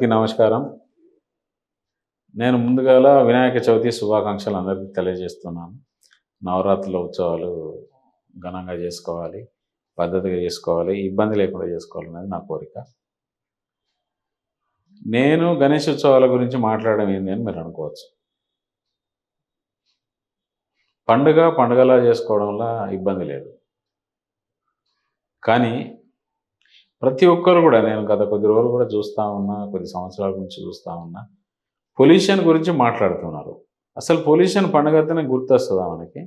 అందరికీ నమస్కారం. నేను ముందుగాల వినాయక చవితి శుభాకాంక్షలు అందరికీ తెలియజేస్తున్నాను. నవరాత్రుల ఉత్సవాలు ఘనంగా చేసుకోవాలి పద్ధతిగా చేసుకోవాలి ఇబ్బంది లేకుండా చేసుకోవాలనేది నా కోరిక. నేను గణేష్ ఉత్సవాల గురించి మాట్లాడడం ఏంది అని మీరు అనుకోవచ్చు. పండుగ పండుగలా చేసుకోవడంలో ఇబ్బంది లేదు. కానీ ప్రతి ఒక్కరు కూడా నేను గత కొద్ది రోజులు కూడా చూస్తూ ఉన్నా కొద్ది సంవత్సరాల గురించి చూస్తూ ఉన్నా పొల్యూషన్ గురించి మాట్లాడుతున్నారు. అసలు పొల్యూషన్ పండుగతోనే గుర్తొస్తుందా మనకి?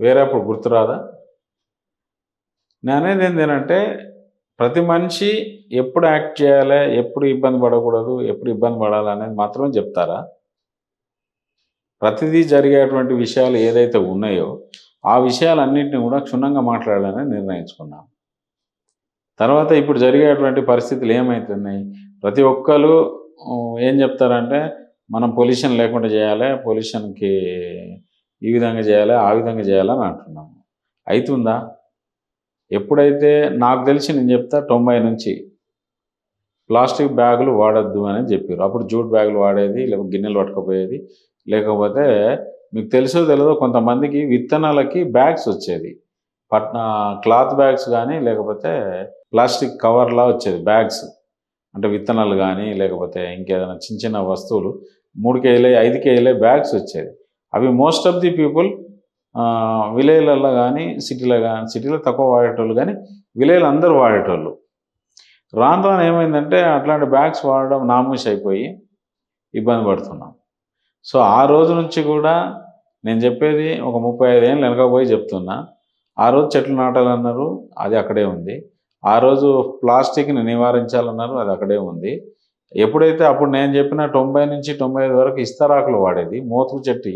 వేరే అప్పుడు గుర్తురాదా నేను అనేది ఏంటంటే ప్రతి మనిషి ఎప్పుడు యాక్ట్ చేయాలి ఎప్పుడు ఇబ్బంది పడకూడదు ఎప్పుడు ఇబ్బంది పడాలి అనేది మాత్రమే చెప్తారా? ప్రతిదీ జరిగేటువంటి విషయాలు ఏదైతే ఉన్నాయో ఆ విషయాలన్నింటినీ కూడా క్షుణ్ణంగా మాట్లాడాలని నిర్ణయించుకున్నాం. తర్వాత ఇప్పుడు జరిగేటువంటి పరిస్థితులు ఏమవుతున్నాయి ప్రతి ఒక్కరు ఏం చెప్తారంటే మనం పొల్యూషన్ లేకుండా చేయాలి? పొల్యూషన్కి ఈ విధంగా చేయాలి? ఆ విధంగా చేయాలని అంటున్నాము అవుతుందా ఎప్పుడైతే నాకు తెలిసి నేను చెప్తా తొంభై నుంచి ప్లాస్టిక్ బ్యాగులు వాడద్దు అని చెప్పారు అప్పుడు జూట్ బ్యాగులు వాడేది లేకపోతే గిన్నెలు పట్టుకుపోయేది లేకపోతే మీకు తెలుసో తెలియదో కొంతమందికి విత్తనాలకి బ్యాగ్స్ వచ్చేది. పట్న క్లాత్ బ్యాగ్స్ కానీ లేకపోతే ప్లాస్టిక్ కవర్లా వచ్చేది బ్యాగ్స్. అంటే విత్తనాలు కానీ లేకపోతే ఇంకేదైనా చిన్న చిన్న వస్తువులు మూడు కేజీలే ఐదు కేజీలే బ్యాగ్స్ వచ్చేది. అవి మోస్ట్ ఆఫ్ ది పీపుల్ విలేజ్లలో కానీ సిటీలో కానీ సిటీలో తక్కువ వాడేటోళ్ళు కానీ విలేజ్లు అందరూ వాడేటోళ్ళు. రాను రాను ఏమైందంటే అట్లాంటి బ్యాగ్స్ వాడడం నామూష్ అయిపోయి ఇబ్బంది పడుతున్నాం. సో ఆ రోజు నుంచి కూడా నేను చెప్పేది ఒక ముప్పై ఐదు వెనకపోయి చెప్తున్నా. ఆ రోజు చెట్లు నాటాలన్నారు అది అక్కడే ఉంది. ఆ రోజు ప్లాస్టిక్ని నివారించాలన్నారు అది అక్కడే ఉంది. ఎప్పుడైతే అప్పుడు నేను చెప్పిన తొంభై నుంచి తొంభై ఐదు వరకు ఇస్తరాకులు వాడేది మోతుకు చెట్టు.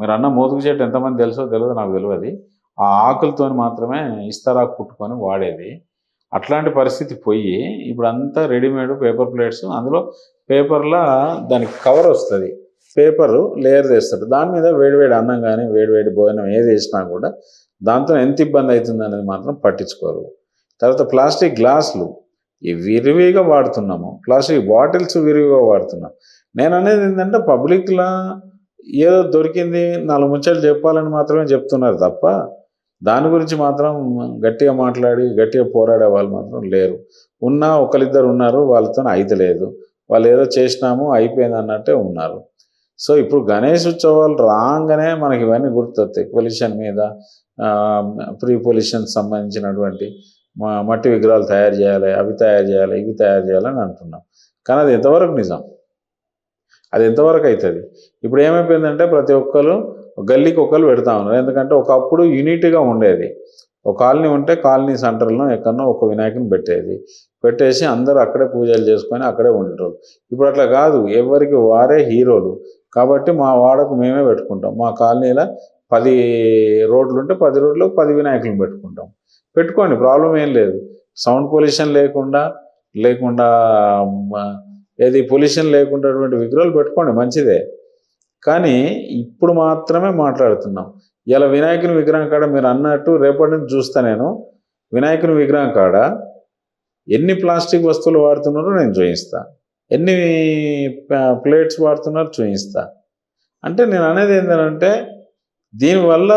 మీరు అన్న మోతుకు చెట్టు ఎంతమంది తెలుసో తెలియదు నాకు తెలియదు. ఆ ఆకులతో మాత్రమే ఇస్తరాకు కుట్టుకొని వాడేది. అట్లాంటి పరిస్థితి పోయి ఇప్పుడు అంతా రెడీమేడ్ పేపర్ ప్లేట్స్ అందులో పేపర్లో దానికి కవర్ వస్తుంది. పేపరు లేయర్ చేస్తారు. దాని మీద వేడివేడి అన్నం కానీ వేడివేడి భోజనం ఏది వేసినా కూడా దాంతో ఎంత ఇబ్బంది అవుతుంది అనేది మాత్రం పట్టించుకోరు. తర్వాత ప్లాస్టిక్ గ్లాసులు ఈ విరివిగా వాడుతున్నాము. ప్లాస్టిక్ బాటిల్స్ విరివిగా వాడుతున్నాం. నేను అనేది ఏంటంటే పబ్లిక్లో ఏదో దొరికింది నాలుగు ముచ్చలు చెప్పాలని మాత్రమే చెప్తున్నారు తప్ప దాని గురించి మాత్రం గట్టిగా మాట్లాడి గట్టిగా పోరాడే వాళ్ళు మాత్రం లేరు. ఉన్నా ఒకరిద్దరు ఉన్నారు వాళ్ళతో అయితలేదు వాళ్ళు ఏదో చేసినాము అయిపోయింది అన్నట్టే ఉన్నారు. సో ఇప్పుడు గణేష్ ఉత్సవాలు రాగానే మనకి ఇవన్నీ గుర్తొస్తాయి. పొల్యూషన్ మీద ప్రీ పొల్యూషన్ సంబంధించినటువంటి మట్టి విగ్రహాలు తయారు చేయాలి అవి తయారు చేయాలి ఇవి తయారు చేయాలని అంటున్నాం. కానీ అది ఎంతవరకు నిజం? అది ఎంతవరకు అవుతుంది? ఇప్పుడు ఏమైపోయిందంటే ప్రతి ఒక్కరు గల్లీకి ఒకరు పెడతా ఉన్నారు. ఎందుకంటే ఒకప్పుడు యూనిట్గా ఉండేది. ఒక కాలనీ ఉంటే కాలనీ సెంటర్లో ఎక్కడనో ఒక వినాయకుని పెట్టేది. పెట్టేసి అందరూ అక్కడే పూజలు చేసుకొని అక్కడే ఉండేటోళ్ళు. ఇప్పుడు అట్లా కాదు. ఎవరికి వారే హీరోలు. కాబట్టి మా వాడకు మేమే పెట్టుకుంటాం. మా కాలనీలో పది రోడ్లు ఉంటే పది రోడ్లు పది వినాయకులను పెట్టుకుంటాం. పెట్టుకోండి ప్రాబ్లం ఏం లేదు. సౌండ్ పొల్యూషన్ లేకుండా లేకుండా ఏది పొల్యూషన్ లేకుండాటువంటి విగ్రహాలు పెట్టుకోండి మంచిదే. కానీ ఇప్పుడు మాత్రమే మాట్లాడుతున్నాం. ఇలా వినాయకుని విగ్రహం కాడ మీరు అన్నట్టు రేపటి నుంచి చూస్తా నేను. వినాయకుని విగ్రహం కాడ ఎన్ని ప్లాస్టిక్ వస్తువులు వాడుతున్నారో నేను చూపిస్తాను ఎన్ని ప్లేట్స్ వాడుతున్నారో చూపిస్తా. అంటే నేను అనేది ఏంటంటే దీనివల్ల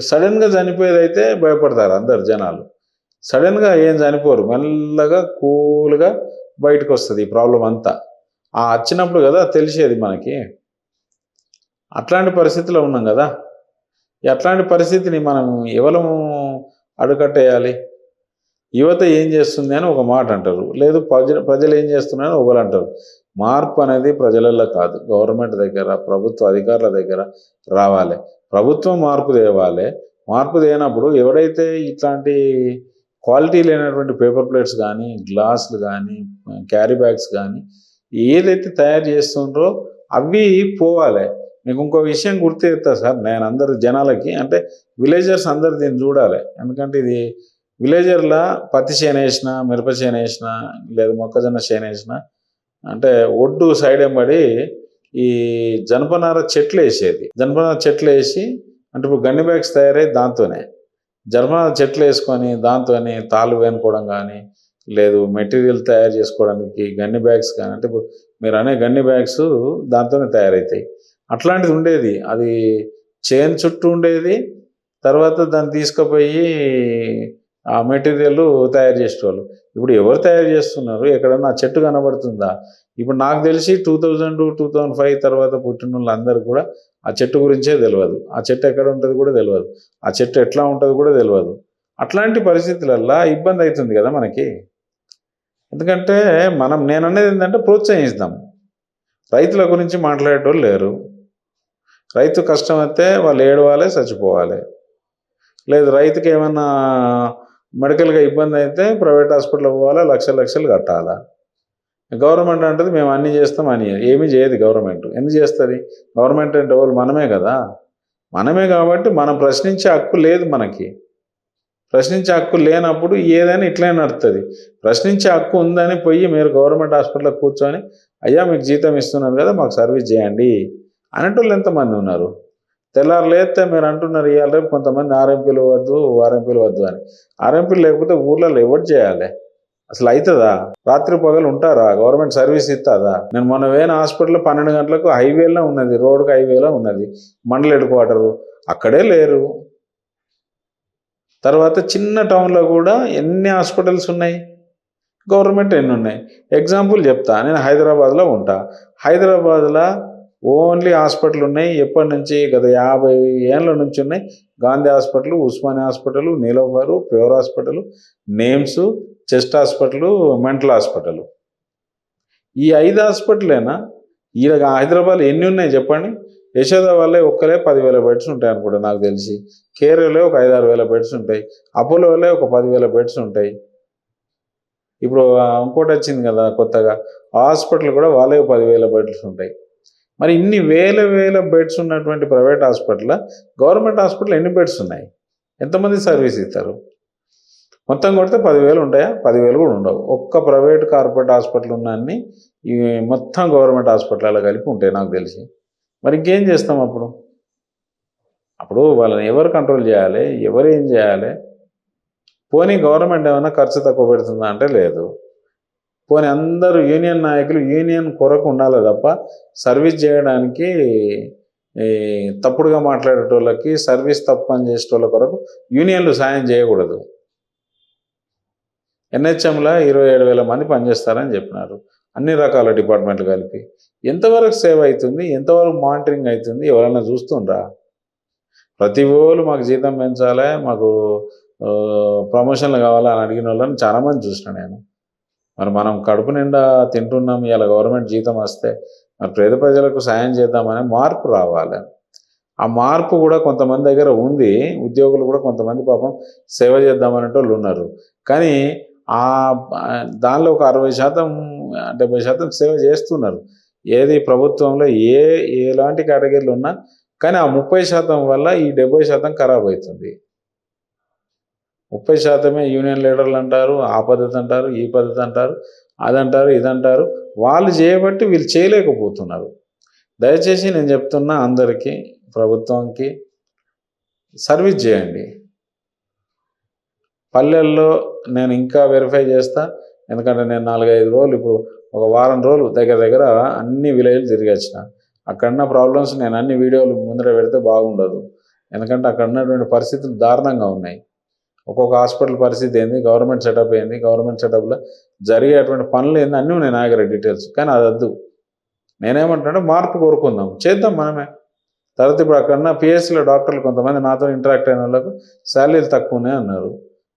సడన్గా చనిపోయేదైతే భయపడతారు అందరు జనాలు. సడన్గా ఏం చనిపోరు మెల్లగా కూల్గా బయటకు వస్తుంది ఈ ప్రాబ్లం అంతా. ఆ వచ్చినప్పుడు కదా తెలిసేది మనకి. అట్లాంటి పరిస్థితిలో ఉన్నాం కదా. అట్లాంటి పరిస్థితిని మనం ఎవరము అడుకట్టేయాలి యువత ఏం చేస్తుంది అని ఒక మాట అంటారు. లేదు ప్రజ ప్రజలు ఏం చేస్తున్నారని ఒకరు అంటారు. మార్పు అనేది ప్రజలలో కాదు. గవర్నమెంట్ దగ్గర ప్రభుత్వ అధికారుల దగ్గర రావాలి. ప్రభుత్వం మార్పు తేవాలి. మార్పు తేనప్పుడు ఎవడైతే ఇట్లాంటి క్వాలిటీ లేనటువంటి పేపర్ ప్లేట్స్ కానీ గ్లాసులు కానీ క్యారీ బ్యాగ్స్ కానీ ఏదైతే తయారు చేస్తుండ్రో అవి పోవాలి. మీకు ఇంకో విషయం గుర్తు చేస్తా సార్. నేను అందరు జనాలకి అంటే విలేజర్స్ అందరు దీన్ని చూడాలి. ఎందుకంటే ఇది విలేజర్లా పత్తి చేను వేసిన మిరప చేను వేసిన లేదా మొక్కజొన్న చేను వేసిన అంటే ఒడ్డు సైడ్ ఎంబడి ఈ జనపనార చెట్లు వేసేది. జనపనార చెట్లు వేసి అంటే ఇప్పుడు గన్ని బ్యాగ్స్ తయారై దాంతోనే. జనపనార చెట్లు వేసుకొని దాంతోని తాళ్ళు వేనుకోవడం కానీ లేదు మెటీరియల్ తయారు చేసుకోవడానికి గన్ని బ్యాగ్స్ కానీ అంటే ఇప్పుడు మీరు అనే గన్ని బ్యాగ్స్ దాంతోనే తయారవుతాయి. అట్లాంటిది ఉండేది. అది చేను చుట్టూ ఉండేది. తర్వాత దాన్ని తీసుకుపోయి ఆ మెటీరియల్ తయారు చేసేవాళ్ళు ఇప్పుడు ఎవరు తయారు చేస్తున్నారు? ఎక్కడన్నా చెట్టు కనబడుతుందా? ఇప్పుడు నాకు తెలిసి two thousand two thousand five తర్వాత పుట్టిన వాళ్ళందరూ కూడా ఆ చెట్టు గురించే తెలియదు ఆ చెట్టు ఎక్కడ ఉంటుంది కూడా తెలియదు ఆ చెట్టు ఎట్లా ఉంటుంది కూడా తెలియదు అట్లాంటి పరిస్థితులల్లో ఇబ్బంది అవుతుంది కదా మనకి. ఎందుకంటే మనం నేను అనేది ఏంటంటే ప్రోత్సహిస్తాం. రైతుల గురించి మాట్లాడేటోళ్ళు లేరు. రైతు కష్టం అయితే వాళ్ళు ఏడవాలి చచ్చిపోవాలి. లేదు రైతుకి ఏమన్నా మెడికల్గా ఇబ్బంది అయితే ప్రైవేట్ హాస్పిటల్కి పోవాలా లక్షలు లక్షలు కట్టాలా? గవర్నమెంట్ అంటది మేము అన్నీ చేస్తాం అని ఏమీ చేయదు గవర్నమెంట్. ఎందుకు చేస్తుంది? గవర్నమెంట్ అంటే వాళ్ళు మనమే కదా. మనమే కాబట్టి మనం ప్రశ్నించే హక్కు లేదు మనకి. ప్రశ్నించే హక్కు లేనప్పుడు ఏదైనా ఇట్లనే నడుస్తుంది ప్రశ్నించే హక్కు ఉందని పోయి మీరు గవర్నమెంట్ హాస్పిటల్లో కూర్చొని అయ్యా మీకు జీతం ఇస్తున్నారు కదా మాకు సర్వీస్ చేయండి అనేటోళ్ళు ఎంతమంది ఉన్నారు? తెల్లారు లేస్తే మీరు అంటున్నారు ఇవాళ రేపు కొంతమంది ఆర్ఎంపీలు వద్దు ఆర్ఎంపీలు వద్దు అని. ఆర్ఎంపీలు లేకపోతే ఊర్లలో ఎవరు చేయాలి? అసలు అవుతుందా రాత్రి పగలు ఉంటారా? గవర్నమెంట్ సర్వీస్ ఇస్తుందా? నేను మొన్న వేసిన హాస్పిటల్ పన్నెండు గంటలకు హైవేలో ఉన్నది రోడ్డుకి హైవేలో ఉన్నది మండల హెడ్ క్వార్టరు. అక్కడే లేరు. తర్వాత చిన్న టౌన్లో కూడా ఎన్ని హాస్పిటల్స్ ఉన్నాయి? గవర్నమెంట్ ఎన్ని ఉన్నాయి? ఎగ్జాంపుల్ చెప్తా. నేను హైదరాబాద్లో ఉంటా. హైదరాబాద్లో ఓన్లీ హాస్పిటల్ ఉన్నాయి. ఎప్పటి నుంచి? గత యాభై ఏళ్ళ నుంచి ఉన్నాయి. Gandhi hospital Osmania hospital Niloufer pure hospital NIMS chest hospital mental hospital. ఈ ఐదు హాస్పిటలేనా? ఈ హైదరాబాద్ ఎన్ని ఉన్నాయి చెప్పండి? యశోద వల్లే ఒక్కలే పదివేల బెడ్స్ ఉంటాయి అనుకుంటా నాకు తెలిసి. కేరళలో ఒక ఐదారు వేల బెడ్స్ ఉంటాయి. అపోలో వల్లే ఒక పదివేల బెడ్స్ ఉంటాయి. ఇప్పుడు ఇంకోటి వచ్చింది కదా కొత్తగా. హాస్పిటల్ కూడా వాళ్ళే పదివేల బెడ్స్ ఉంటాయి. మరి ఇన్ని వేల వేల బెడ్స్ ఉన్నటువంటి ప్రైవేట్ హాస్పిటల్ గవర్నమెంట్ హాస్పిటల్ ఎన్ని బెడ్స్ ఉన్నాయి? ఎంతమంది సర్వీస్ ఇస్తారు? మొత్తం కొడితే పదివేలు ఉంటాయా? పదివేలు కూడా ఉండవు. ఒక్క ప్రైవేట్ కార్పొరేట్ హాస్పిటల్ ఉన్నన్ని ఈ మొత్తం గవర్నమెంట్ హాస్పిటల్ కలిపి ఉంటాయి నాకు తెలిసి. మరి ఇంకేం చేస్తాం అప్పుడు? అప్పుడు వాళ్ళని ఎవరు కంట్రోల్ చేయాలి? ఎవరు ఏం చేయాలి? పోనీ గవర్నమెంట్ ఏమైనా ఖర్చు తక్కువ పెడుతుందా అంటే లేదు. పోనీ అందరూ యూనియన్ నాయకులు యూనియన్ కొరకు ఉండాలి తప్ప సర్వీస్ చేయడానికి ఈ తప్పుడుగా మాట్లాడేటోళ్ళకి సర్వీస్ తప్పు అని చేసేటోళ్ళ కొరకు యూనియన్లు సాయం చేయకూడదు. ఎన్హెచ్ఎంలో ఇరవై ఏడు వేల మంది పనిచేస్తారని చెప్పినారు. అన్ని రకాల డిపార్ట్మెంట్లు కలిపి. ఎంతవరకు సేవ్ అవుతుంది? ఎంతవరకు మానిటరింగ్ అవుతుంది? ఎవరైనా చూస్తుండ్రా? ప్రతి ఓళ్ళు మాకు జీతం పెంచాలి మాకు ప్రమోషన్లు కావాలా అని అడిగిన వాళ్ళని చాలా మంది చూసిన నేను. మరి మనం కడుపు నిండా తింటున్నాం ఇలా గవర్నమెంట్ జీతం వస్తే మరి పేద ప్రజలకు సాయం చేద్దామనే మార్పు రావాలి. ఆ మార్పు కూడా కొంతమంది దగ్గర ఉంది ఉద్యోగులు కూడా కొంతమంది పాపం సేవ చేద్దామనేటి వాళ్ళు ఉన్నారు. కానీ ఆ ఆ, దానిలో ఒక అరవై శాతం డెబ్బై శాతం సేవ చేస్తున్నారు. ఏది ప్రభుత్వంలో ఏ ఎలాంటి కేటగిరీలు ఉన్నా కానీ ఆ ముప్పై శాతం వల్ల ఈ డెబ్బై శాతం ఖరాబ్ అవుతుంది. ముప్పై శాతమే యూనియన్ లీడర్లు అంటారు ఆ పద్ధతి అంటారు ఈ పద్ధతి అంటారు అదంటారు ఇదంటారు వాళ్ళు చేయబట్టి వీళ్ళు చేయలేకపోతున్నారు. దయచేసి నేను చెప్తున్నా అందరికీ ప్రభుత్వంకి సర్వీస్ చేయండి. పల్లెల్లో నేను ఇంకా వెరిఫై చేస్తా ఎందుకంటే నేను నాలుగైదు రోజులు ఇప్పుడు ఒక వారం రోజులు దగ్గర దగ్గర అన్ని విలేజ్లు తిరిగి వచ్చిన. అక్కడున్న ప్రాబ్లమ్స్ నేను అన్ని వీడియోలు ముందర పెడితే బాగుండదు. ఎందుకంటే అక్కడ ఉన్నటువంటి పరిస్థితులు దారుణంగా ఉన్నాయి. ఒక్కొక్క హాస్పిటల్ పరిస్థితి ఏంది? గవర్నమెంట్ సెటప్ ఏంది? గవర్నమెంట్ సెటప్లో జరిగేటువంటి పనులు ఏంది? అన్నీ నేను ఆగిరా డీటెయిల్స్. కానీ అది వద్దు. నేనేమంటానంటే మార్పు కోరుకుందాం. చేద్దాం మనమే. తర్వాత ఇప్పుడు అక్కడ పిఎస్సిలో డాక్టర్లు కొంతమంది నాతో ఇంటరాక్ట్ అయిన వాళ్ళకు శాలరీలు తక్కువనే అన్నారు.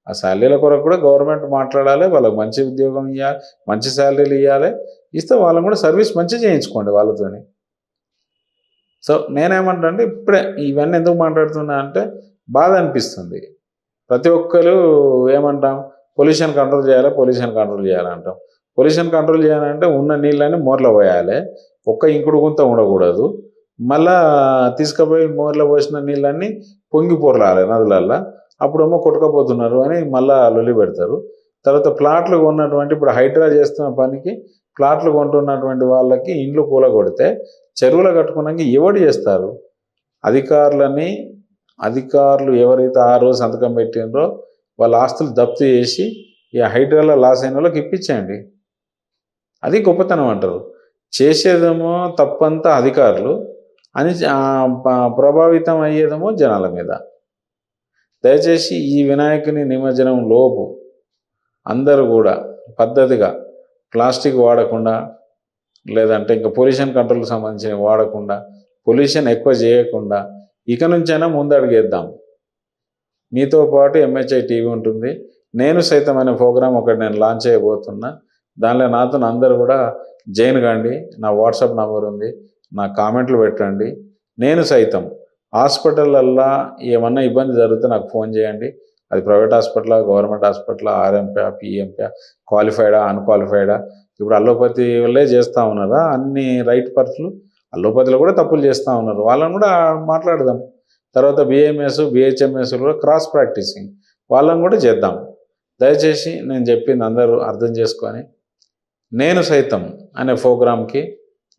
ఆ శాలరీల కొరకు కూడా గవర్నమెంట్ మాట్లాడాలి. వాళ్ళకి మంచి ఉద్యోగం ఇవ్వాలి మంచి శాలరీలు ఇవ్వాలి ఇస్తే వాళ్ళని కూడా సర్వీస్ మంచి చేయించుకోండి వాళ్ళతోని. సో నేనేమంటాను అంటే ఇప్పుడే ఇవన్నీ ఎందుకు మాట్లాడుతున్నా అంటే బాధ అనిపిస్తుంది. ప్రతి ఒక్కరు ఏమంటాం పొల్యూషన్ కంట్రోల్ చేయాలి పొల్యూషన్ కంట్రోల్ చేయాలంటాం పొల్యూషన్ కంట్రోల్ చేయాలంటే ఉన్న నీళ్ళని మోర్లో పోయాలి. ఒక్క ఇంకుడు గుంత ఉండకూడదు. మళ్ళా తీసుకుపోయి మోర్లో పోసిన నీళ్ళన్నీ పొంగి పొరలాలి నదులల్లో. అప్పుడేమో కొట్టుకపోతున్నారు అని మళ్ళా లొల్లి పెడతారు. తర్వాత ప్లాట్లు కొన్నటువంటి ఇప్పుడు హైడ్రా చేస్తున్న పనికి ప్లాట్లు కొంటున్నటువంటి వాళ్ళకి ఇండ్లు కూలగొడితే చెరువులు కట్టుకున్నాక ఎవడు చేస్తారు? అధికారులని అధికారులు ఎవరైతే ఆ రోజు సంతకం పెట్టినరో వాళ్ళ ఆస్తులు జప్తు చేసి ఈ హైడ్రాలో లాస్ అయిన వాళ్ళకి ఇప్పించేయండి. అది గొప్పతనం అంటారు. చేసేదేమో తప్పంతా అధికారులు అని ప్రభావితం అయ్యేదేమో జనాల మీద. దయచేసి ఈ వినాయకుని నిమజ్జనం లోపు అందరూ కూడా పద్ధతిగా ప్లాస్టిక్ వాడకుండా లేదంటే ఇంకా పొల్యూషన్ కంట్రోల్కి సంబంధించిన వాడకుండా పొల్యూషన్ ఎక్కువ చేయకుండా ఇక నుంచైనా ముందడుగేద్దాం మీతో పాటు ఎంహెచ్ఐ టీవీ ఉంటుంది. నేను సైతం అనే ప్రోగ్రామ్ ఒకటి నేను లాంచ్ చేయబోతున్నా. దానిలో నాతో అందరూ కూడా జాయిన్ కాండి. నా వాట్సాప్ నంబర్ ఉంది. నా కామెంట్లు పెట్టండి. నేను సైతం. హాస్పిటల్లల్లా ఏమన్నా ఇబ్బంది జరిగితే నాకు ఫోన్ చేయండి. అది ప్రైవేట్ హాస్పిటల్ గవర్నమెంట్ హాస్పిటల్ ఆర్ఎంపా పిఎంపా క్వాలిఫైడా అన్క్వాలిఫైడా ఇప్పుడు అల్లోపతి వాళ్ళే చేస్తూ ఉన్నారా? అన్ని రైట్ పర్సులు అల్లోపతిలో కూడా తప్పులు చేస్తూ ఉన్నారు. వాళ్ళని కూడా మాట్లాడదాం. తర్వాత బిఏఎంఎస్ బిహెచ్ఎంఎస్ కూడా క్రాస్ ప్రాక్టీసింగ్ వాళ్ళని కూడా చేద్దాం. దయచేసి నేను చెప్పింది అందరూ అర్థం చేసుకొని నేను సైతం అనే ప్రోగ్రామ్కి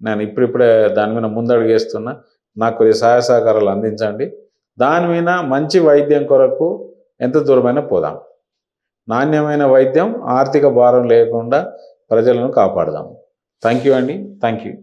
నేను ఇప్పుడిప్పుడే దాని మీద ముందడుగేస్తున్నా. నాకు కొద్ది సహాయ సహకారాలు అందించండి. దాని మీద మంచి వైద్యం కొరకు ఎంత దూరమైనా పోదాం. నాణ్యమైన వైద్యం ఆర్థిక భారం లేకుండా ప్రజలను కాపాడదాం. థ్యాంక్ యూ అండి. Thank you